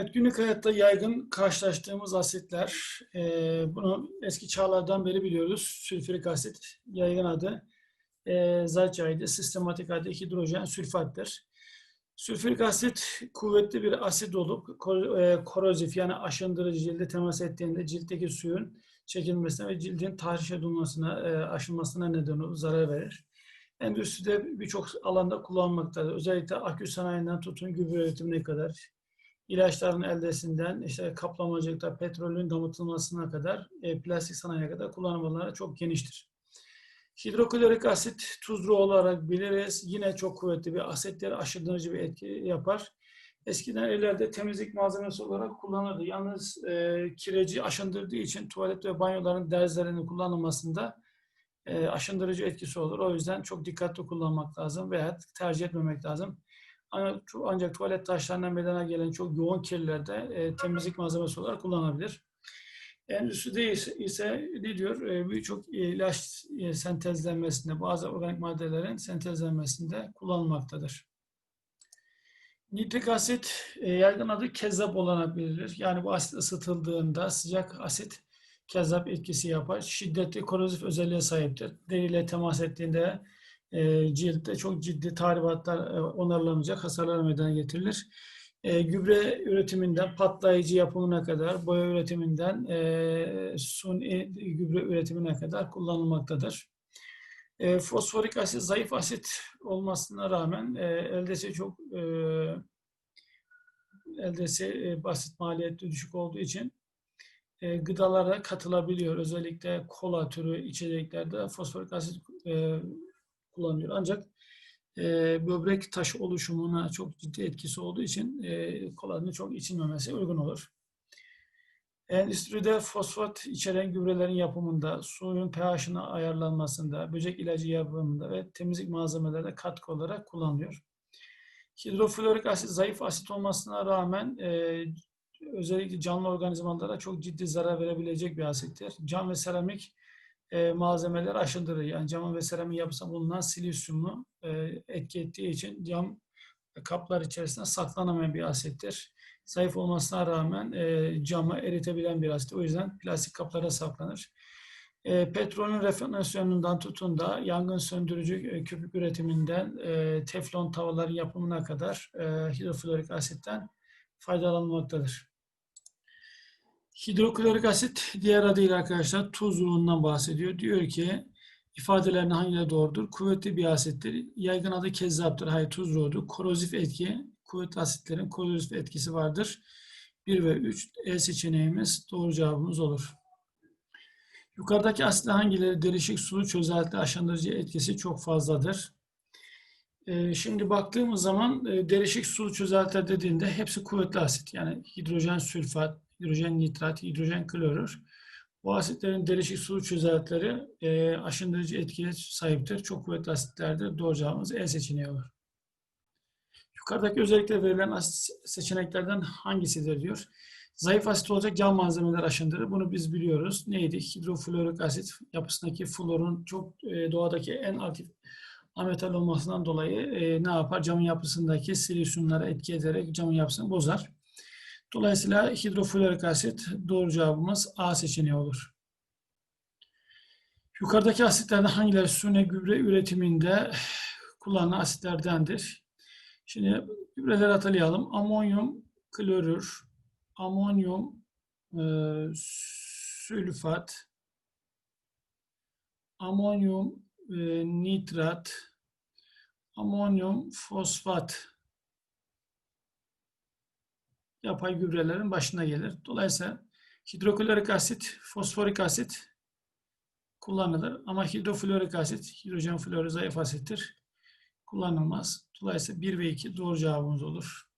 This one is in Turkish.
Evet, günlük hayatta yaygın karşılaştığımız asitler, e, bunu eski çağlardan beri biliyoruz. Sülfürik asit, yaygın adı e, Zayçaydı, sistematik adı hidrojen sülfattır. Sülfürik asit kuvvetli bir asit olup e, korozif yani aşındırıcı cilde temas ettiğinde ciltteki suyun çekilmesine ve cildin tahriş edilmesine, e, aşınmasına neden olur, zarar verir. Endüstride birçok alanda kullanılmaktadır. Özellikle akü sanayinden tutun gübre üretimine kadar, ilaçların eldesinden işte kaplamacılıkta petrolün damıtılmasına kadar e, plastik sanayiye kadar kullanımları çok geniştir. Hidroklorik asit tuzlu olarak biliriz. Yine çok kuvvetli bir asitleri aşındırıcı bir etki yapar. Eskiden evlerde temizlik malzemesi olarak kullanılırdı. Yalnız e, kireci aşındırdığı için tuvalet ve banyoların derzlerinin kullanılmasında e, aşındırıcı etkisi olur. O yüzden çok dikkatli kullanmak lazım veya tercih etmemek lazım. Ancak, tuvalet taşlarından meydana gelen çok yoğun kirlerde e, temizlik malzemesi olarak kullanılabilir. Endüstride ise, ise ne diyor? E, Birçok ilaç e, sentezlenmesinde, bazı organik maddelerin sentezlenmesinde kullanılmaktadır. Nitrik asit e, yaygın adı kezzap olarak. Yani bu asit ısıtıldığında sıcak asit kezzap etkisi yapar. Şiddetli korozif özelliğe sahiptir. Deriyle temas ettiğinde e, ciltte çok ciddi tahribatlar e, onarılamayacak hasarlar meydana getirilir. E, gübre üretiminden patlayıcı yapımına kadar, boya üretiminden e, suni gübre üretimine kadar kullanılmaktadır. E, fosforik asit zayıf asit olmasına rağmen e, eldesi çok e, eldesi e, basit maliyetli düşük olduğu için e, gıdalara katılabiliyor. Özellikle kola türü içeceklerde fosforik asit e, kullanılıyor. Ancak e, böbrek taş oluşumuna çok ciddi etkisi olduğu için e, kolanın çok içilmemesi uygun olur. Endüstride fosfat içeren gübrelerin yapımında, suyun pH'ına ayarlanmasında, böcek ilacı yapımında ve temizlik malzemelerinde katkı olarak kullanılıyor. Hidroflorik asit zayıf asit olmasına rağmen e, özellikle canlı organizmalara çok ciddi zarar verebilecek bir asittir. Cam ve seramik e, malzemeler aşındırır. Yani camın ve seramik yapısında bulunan silisyumu e, etki ettiği için cam kaplar içerisinde saklanamayan bir asittir. Zayıf olmasına rağmen e, camı eritebilen bir asit. O yüzden plastik kaplara saklanır. E, petrolün refinasyonundan tutun da yangın söndürücü e, köpük üretiminden e, teflon tavaların yapımına kadar e, hidroflorik asitten faydalanmaktadır. Hidroklorik asit diğer adıyla arkadaşlar tuzluğundan bahsediyor. Diyor ki ifadelerinin hangileri doğrudur? Kuvvetli bir asittir. Yaygın adı kezzaptır. Hayır tuzluğudur. Korozif etki. Kuvvetli asitlerin korozif etkisi vardır. 1 ve 3 E seçeneğimiz doğru cevabımız olur. Yukarıdaki asitler hangileri derişik sulu çözelti aşındırıcı etkisi çok fazladır. Ee, şimdi baktığımız zaman e, derişik sulu çözeltiler dediğinde hepsi kuvvetli asit. Yani hidrojen sülfat, hidrojen nitrat, hidrojen klorür. Bu asitlerin derişik sulu çözeltileri e, aşındırıcı etkiye sahiptir. Çok kuvvetli asitlerdir. Doğru cevabımız E seçeneği olur. Yukarıdaki özellikle verilen asit seçeneklerden hangisidir diyor. Zayıf asit olacak cam malzemeler aşındırır. Bunu biz biliyoruz. Neydi? Hidroflorik asit yapısındaki florun çok e, doğadaki en aktif ametal olmasından dolayı e, ne yapar? Camın yapısındaki silisyumlara etki ederek camın yapısını bozar. Dolayısıyla hidroflorik asit doğru cevabımız A seçeneği olur. Yukarıdaki asitlerden hangileri suni gübre üretiminde kullanılan asitlerdendir? Şimdi gübreleri hatırlayalım. Amonyum klorür, amonyum e, sülfat, amonyum e, nitrat, amonyum fosfat yapay gübrelerin başına gelir. Dolayısıyla hidroklorik asit, fosforik asit kullanılır. Ama hidroflorik asit, hidrojen florü zayıf asittir. Kullanılmaz. Dolayısıyla 1 ve 2 doğru cevabımız olur.